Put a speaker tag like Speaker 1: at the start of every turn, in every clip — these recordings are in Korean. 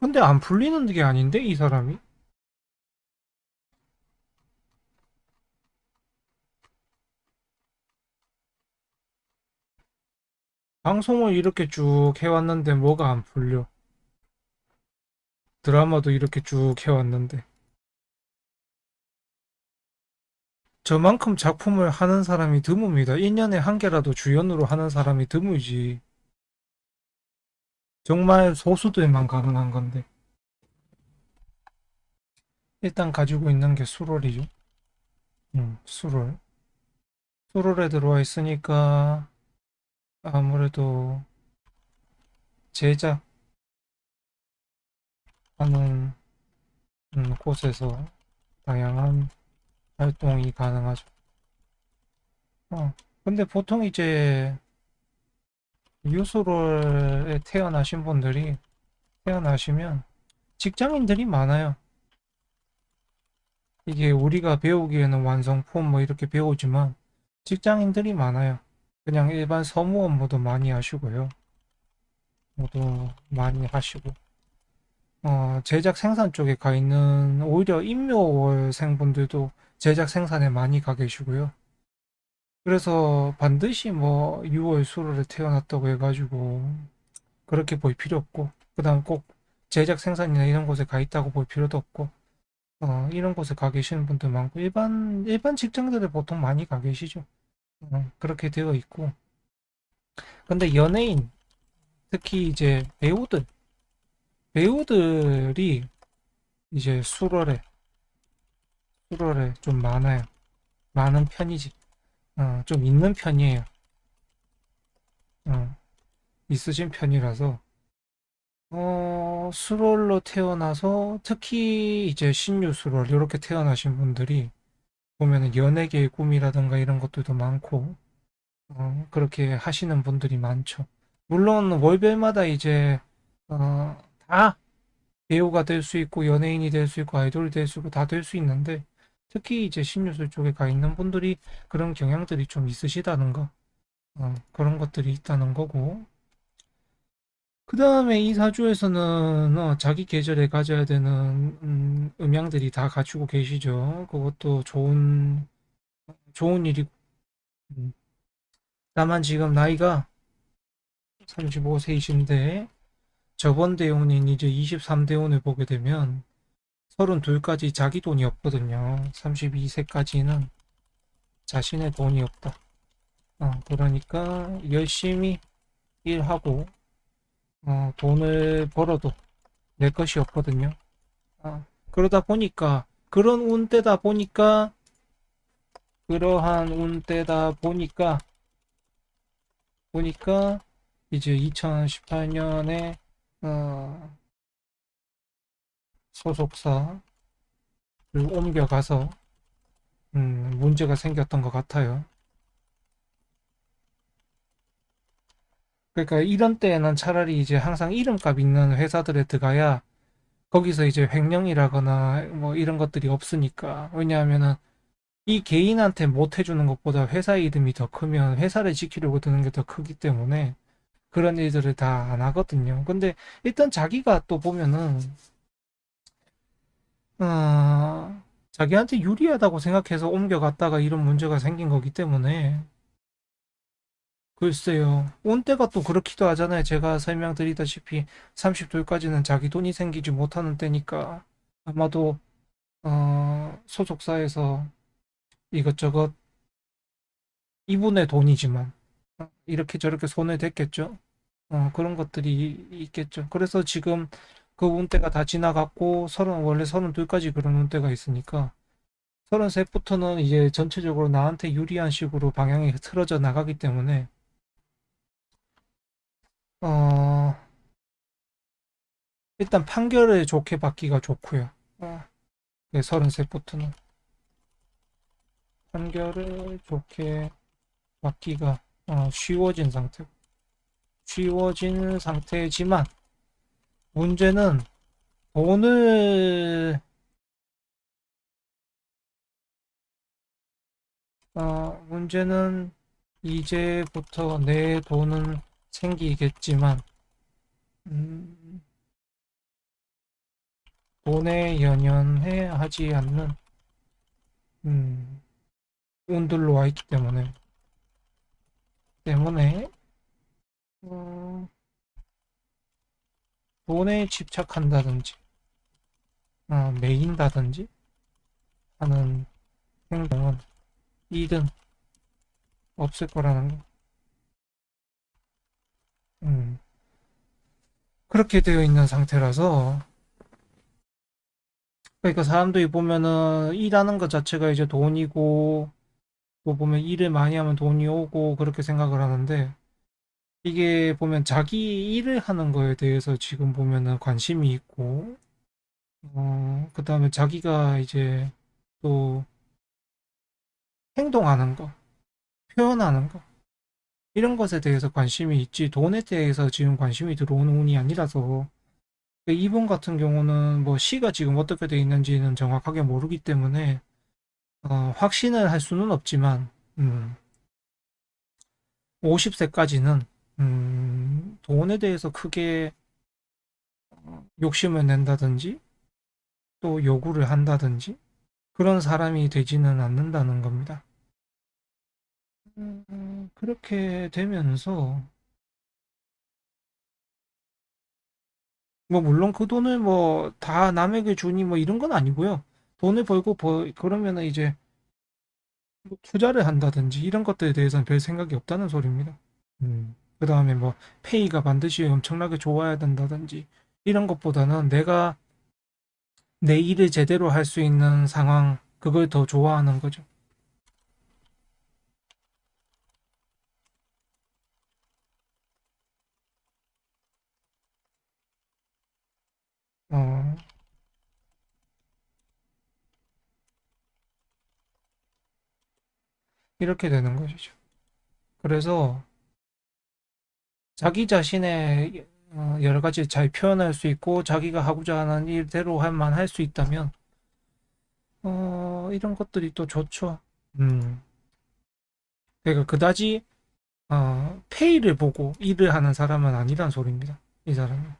Speaker 1: 근데 안 풀리는 게 아닌데, 이 사람이? 방송을 이렇게 쭉 해왔는데 뭐가 안 풀려? 드라마도 이렇게 쭉 해왔는데. 저만큼 작품을 하는 사람이 드뭅니다. 1년에 한 개라도 주연으로 하는 사람이 드물지. 정말 소수들만 가능한 건데. 일단 가지고 있는 게 수롤이죠. 음, 수롤. 수롤에 들어와 있으니까 아무래도 제작 하는 음, 곳에서 다양한 활동이 가능하죠. 어, 근데 보통 이제 유수롤에 태어나신 분들이 태어나시면 직장인들이 많아요. 이게 우리가 배우기에는 완성품 뭐 이렇게 배우지만 직장인들이 많아요. 그냥 일반 서무 업무도 많이 하시고요. 모두 많이 하시고. 어, 제작 생산 쪽에 가 있는 오히려 임묘월생분들도 제작 생산에 많이 가 계시고요. 그래서 반드시 뭐 6월 수로를 태어났다고 해가지고 그렇게 볼 필요 없고, 그 다음 꼭 제작 생산이나 이런 곳에 가 있다고 볼 필요도 없고, 어, 이런 곳에 가 계시는 분들 많고, 일반, 일반 직장들에 보통 많이 가 계시죠. 어, 그렇게 되어 있고. 근데 연예인, 특히 이제 배우들, 배우들이 이제 수월에, 수월에 좀 많아요. 많은 편이지. 어, 좀 있는 편이에요. 어, 있으신 편이라서. 어, 수롤로 태어나서 특히 이제 신유 수롤 이렇게 태어나신 분들이 보면은 연예계의 꿈이라든가 이런 것들도 많고 어, 그렇게 하시는 분들이 많죠. 물론 월별마다 이제 어, 다 배우가 될 수 있고 연예인이 될 수 있고 아이돌이 될 수 있고 다 될 수 있는데 특히 이제 신유술 쪽에 가 있는 분들이 그런 경향들이 좀 있으시다는 거 어, 그런 것들이 있다는 거고 그 다음에 이 사주에서는 어, 자기 계절에 가져야 되는 음, 음양들이 다 갖추고 계시죠. 그것도 좋은 좋은 일이고 음. 다만 지금 나이가 35세이신데 저번 대운인 이제 23대운을 보게 되면 32까지 자기 돈이 없거든요. 32세까지는 자신의 돈이 없다. 어, 그러니까 열심히 일하고 어, 돈을 벌어도 내 것이 없거든요. 어, 그러다 보니까 그런 운때다 보니까 그러한 운때다 보니까 보니까 이제 2018년에 어, 소속사를 옮겨가서 음, 문제가 생겼던 것 같아요. 그러니까 이런 때에는 차라리 이제 항상 이름값 있는 회사들에 들어가야 거기서 이제 횡령이라거나 뭐 이런 것들이 없으니까. 왜냐하면은 이 개인한테 못 해주는 것보다 회사 이름이 더 크면 회사를 지키려고 드는 게 더 크기 때문에 그런 일들을 다 안 하거든요. 근데 일단 자기가 또 보면은 어, 자기한테 유리하다고 생각해서 옮겨갔다가 이런 문제가 생긴 거기 때문에 글쎄요. 온 때가 또 그렇기도 하잖아요. 제가 설명드리다시피 30돌까지는 자기 돈이 생기지 못하는 때니까 아마도 어, 소속사에서 이것저것 이분의 돈이지만 어, 이렇게 저렇게 손을 댔겠죠. 어, 그런 것들이 있겠죠. 그래서 지금 그 운때가 다 지나갔고 서른 원래 서른둘까지 그런 운때가 있으니까 서른셋부터는 이제 전체적으로 나한테 유리한 식으로 방향이 틀어져 나가기 때문에 어, 일단 판결을 좋게 받기가 좋고요. 어, 네, 33부터는 판결을 좋게 받기가 어, 쉬워진 상태고 쉬워진 상태지만 문제는 돈을 어, 문제는 이제부터 내 돈은 생기겠지만 음, 돈에 연연해 하지 않는 음, 운들로 와 있기 때문에 때문에 어, 돈에 집착한다든지 어, 매인다든지 하는 행동은 이든 없을 거라는 거. 음, 그렇게 되어 있는 상태라서 그러니까 사람들이 보면은 일하는 것 자체가 이제 돈이고 또 보면 일을 많이 하면 돈이 오고 그렇게 생각을 하는데 이게 보면 자기 일을 하는 거에 대해서 지금 보면은 관심이 있고 어, 그 다음에 자기가 이제 또 행동하는 거, 표현하는 거 이런 것에 대해서 관심이 있지 돈에 대해서 지금 관심이 들어오는 운이 아니라서. 이분 같은 경우는 뭐 시가 지금 어떻게 돼 있는지는 정확하게 모르기 때문에 어, 확신을 할 수는 없지만 음, 50세까지는 음, 돈에 대해서 크게 어, 욕심을 낸다든지 또 요구를 한다든지 그런 사람이 되지는 않는다는 겁니다. 음, 그렇게 되면서 뭐 물론 그 돈을 뭐 다 남에게 주니 뭐 이런 건 아니고요. 돈을 벌고 벌 그러면은 이제 뭐 투자를 한다든지 이런 것들에 대해서는 별 생각이 없다는 소리입니다. 음. 그 다음에 뭐 페이가 반드시 엄청나게 좋아야 된다든지 이런 것보다는 내가 내 일을 제대로 할 수 있는 상황 그걸 더 좋아하는 거죠. 어, 이렇게 되는 것이죠. 그래서 자기 자신의 어, 여러 가지 잘 표현할 수 있고 자기가 하고자 하는 일대로 할만 할 수 있다면 어, 이런 것들이 또 좋죠. 음. 그러니까 그다지 어, 페이를 보고 일을 하는 사람은 아니란 소리입니다. 이 사람은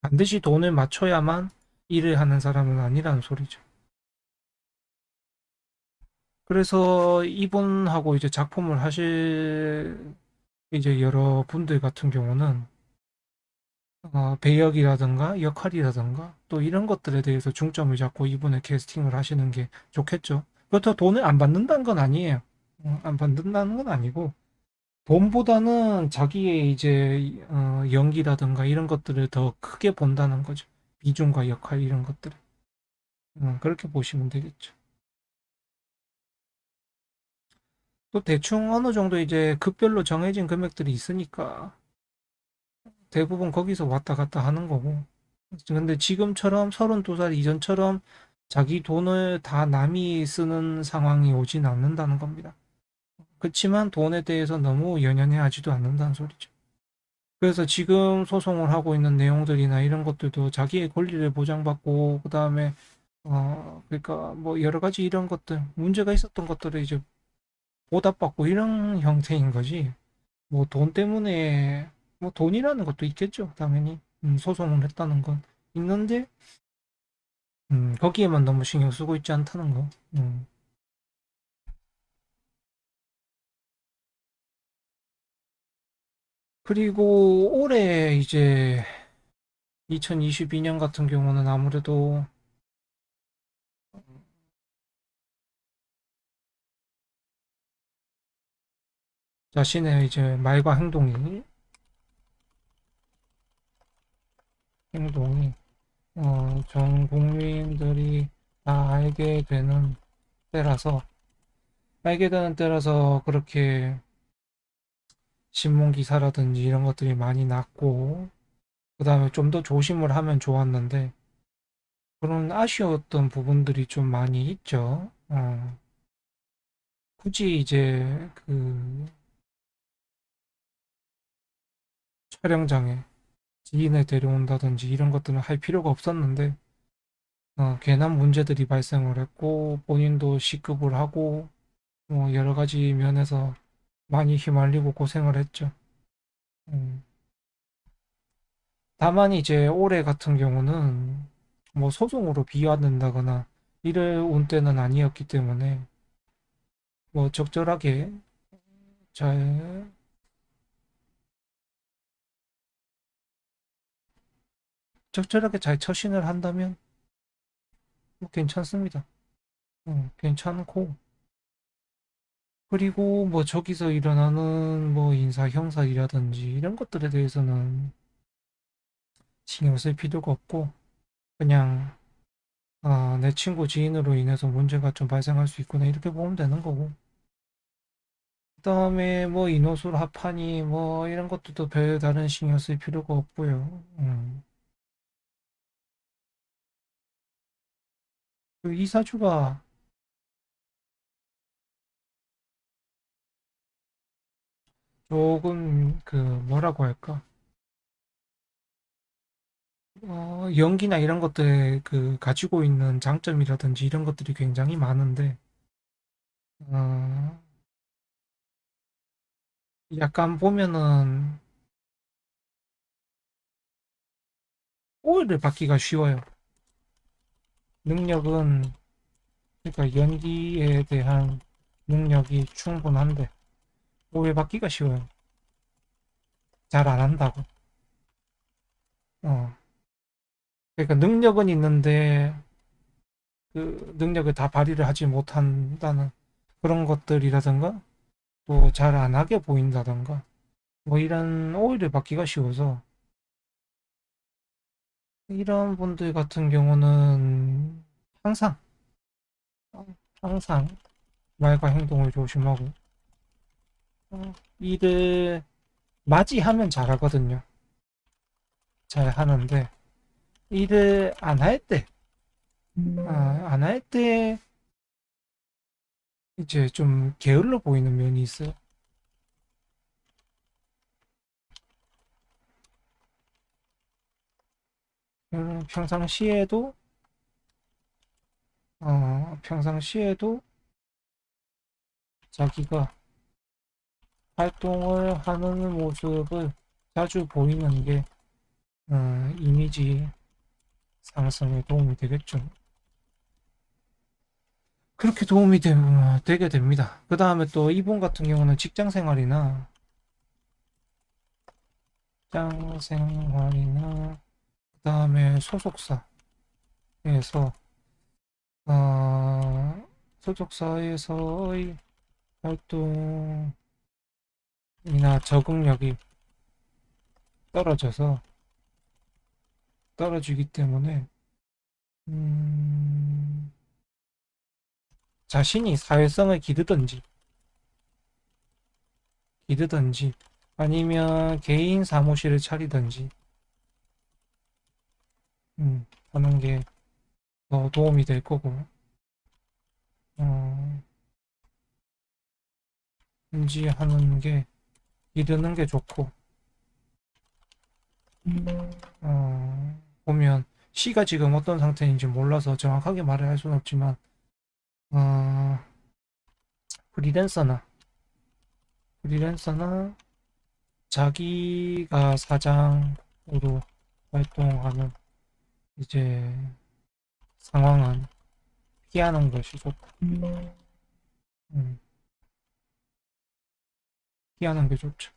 Speaker 1: 반드시 돈을 맞춰야만 일을 하는 사람은 아니라는 소리죠. 그래서 이분하고 이제 작품을 하실 이제 여러 분들 같은 경우는 어, 배역이라든가 역할이라든가 또 이런 것들에 대해서 중점을 잡고 이분의 캐스팅을 하시는 게 좋겠죠. 그렇다고 돈을 안 받는다는 건 아니에요. 어, 안 받는다는 건 아니고 돈보다는 자기의 이제 어, 연기라든가 이런 것들을 더 크게 본다는 거죠. 비중과 역할 이런 것들을. 음, 그렇게 보시면 되겠죠. 또 대충 어느 정도 이제 급별로 정해진 금액들이 있으니까 대부분 거기서 왔다 갔다 하는 거고. 근데 지금처럼 32살 이전처럼 자기 돈을 다 남이 쓰는 상황이 오진 않는다는 겁니다. 그렇지만 돈에 대해서 너무 연연해 하지도 않는다는 소리죠. 그래서 지금 소송을 하고 있는 내용들이나 이런 것들도 자기의 권리를 보장받고, 그 다음에, 어, 그러니까 뭐 여러 가지 이런 것들, 문제가 있었던 것들을 이제 보답받고 이런 형태인 거지. 뭐 돈 때문에, 뭐 돈이라는 것도 있겠죠. 당연히. 음, 소송을 했다는 건 있는데, 음, 거기에만 너무 신경 쓰고 있지 않다는 거. 음. 그리고 올해 이제 2022년 같은 경우는 아무래도 자신의 이제 말과 행동이 행동이 어, 전 국민들이 다 알게 되는 때라서 알게 되는 때라서 그렇게 신문 기사라든지 이런 것들이 많이 났고 그 다음에 좀 더 조심을 하면 좋았는데 그런 아쉬웠던 부분들이 좀 많이 있죠. 어. 굳이 이제 그 촬영장에 지인을 데려온다든지 이런 것들은 할 필요가 없었는데 어, 괜한 문제들이 발생을 했고 본인도 시급을 하고 뭐 여러 가지 면에서 많이 휘말리고 고생을 했죠. 음. 다만 이제 올해 같은 경우는 뭐 소송으로 비화된다거나 이럴 운때는 아니었기 때문에 뭐 적절하게 잘 적절하게 잘 처신을 한다면 뭐 괜찮습니다. 어, 괜찮고 그리고 뭐 저기서 일어나는 뭐 인사 형사이라든지 이런 것들에 대해서는 신경 쓸 필요가 없고 그냥 아, 내 친구 지인으로 인해서 문제가 좀 발생할 수 있구나 이렇게 보면 되는 거고 그 다음에 뭐 인호술 합판이 뭐 이런 것들도 별다른 신경 쓸 필요가 없고요. 음. 그 이사주가 조금 그 뭐라고 할까? 어, 연기나 이런 것들 그 가지고 있는 장점이라든지 이런 것들이 굉장히 많은데 어, 약간 보면은 오해를 받기가 쉬워요. 능력은 그러니까 연기에 대한 능력이 충분한데 오해받기가 쉬워요. 잘 안 한다고. 어. 그러니까 능력은 있는데 그 능력을 다 발휘를 하지 못한다는 그런 것들이라든가 또 잘 안 하게 보인다든가 뭐 이런 오해를 받기가 쉬워서 이런 분들 같은 경우는 항상 항상 말과 행동을 조심하고 어, 일을 맞이하면 잘하거든요. 잘 하는데 일을 안 할 때, 아, 안할 때 이제 좀 게을러 보이는 면이 있어요. 음, 평상시에도 어, 평상시에도 자기가 활동을 하는 모습을 자주 보이는 게 어, 이미지 상승에 도움이 되겠죠. 그렇게 도움이 되, 되게 됩니다. 그 다음에 또 이분 같은 경우는 직장 생활이나 직장 생활이나 그 다음에 소속사에서 어, 소속사에서의 활동이나 적응력이 떨어져서 떨어지기 때문에 음, 자신이 사회성을 기르든지 기르든지 아니면 개인 사무실을 차리든지 음, 하는 게 더 도움이 될 거고. 어, 인지 하는 게 기르는 게 좋고. 어, 보면 C가 지금 어떤 상태인지 몰라서 정확하게 말을 할 수는 없지만 어, 프리랜서나 프리랜서나 자기가 사장으로 활동하는 이제 상황은 피하는 것이 좋다. 음, 피하는 게 좋죠.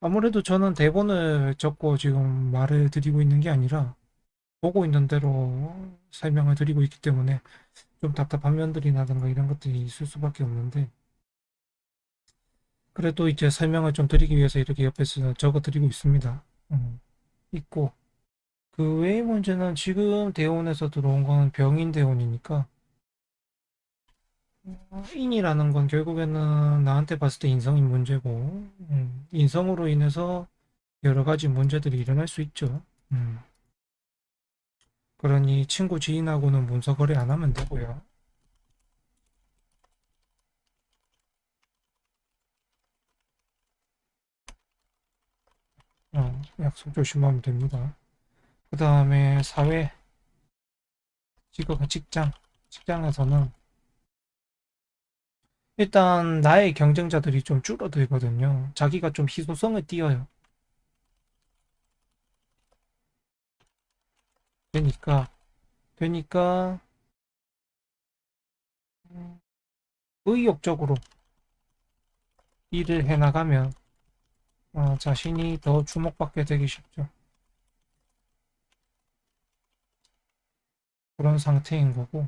Speaker 1: 아무래도 저는 대본을 적고 지금 말을 드리고 있는 게 아니라 보고 있는 대로 설명을 드리고 있기 때문에 좀 답답한 면들이나든가 이런 것들이 있을 수밖에 없는데 그래도 이제 설명을 좀 드리기 위해서 이렇게 옆에서 적어 드리고 있습니다. 음, 있고 그 외의 문제는 지금 대원에서 들어온 건 병인 대원이니까 어, 인이라는 건 결국에는 나한테 봤을 때 인성인 문제고 음, 인성으로 인해서 여러 가지 문제들이 일어날 수 있죠. 음. 그러니 친구 지인하고는 문서 거래 안 하면 되고요. 어, 약속 조심하면 됩니다. 그 다음에 사회, 직업, 직장, 직장에서는 일단 나의 경쟁자들이 좀 줄어들거든요. 자기가 좀 희소성을 띄어요. 되니까, 되니까, 음, 의욕적으로 일을 해나가면, 어, 자신이 더 주목받게 되기 쉽죠. 그런 상태인 거고.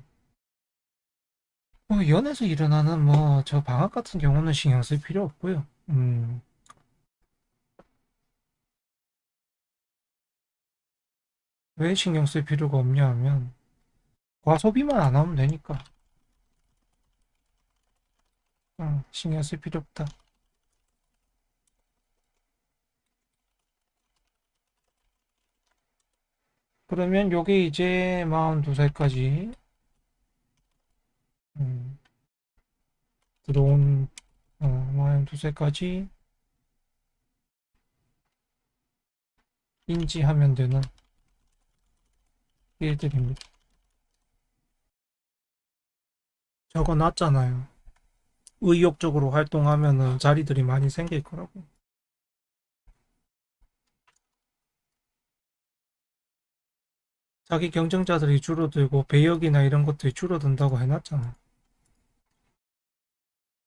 Speaker 1: 뭐, 연에서 일어나는 뭐, 저 방학 같은 경우는 신경 쓸 필요 없고요. 음, 왜 신경 쓸 필요가 없냐 하면, 과소비만 안 하면 되니까. 음, 신경 쓸 필요 없다. 그러면 요게 이제 42살까지 음, 들어온 어, 42살까지 인지하면 되는 일들입니다. 적어 놨잖아요. 의욕적으로 활동하면은 자리들이 많이 생길 거라고. 자기 경쟁자들이 줄어들고 배역이나 이런 것들이 줄어든다고 해놨잖아.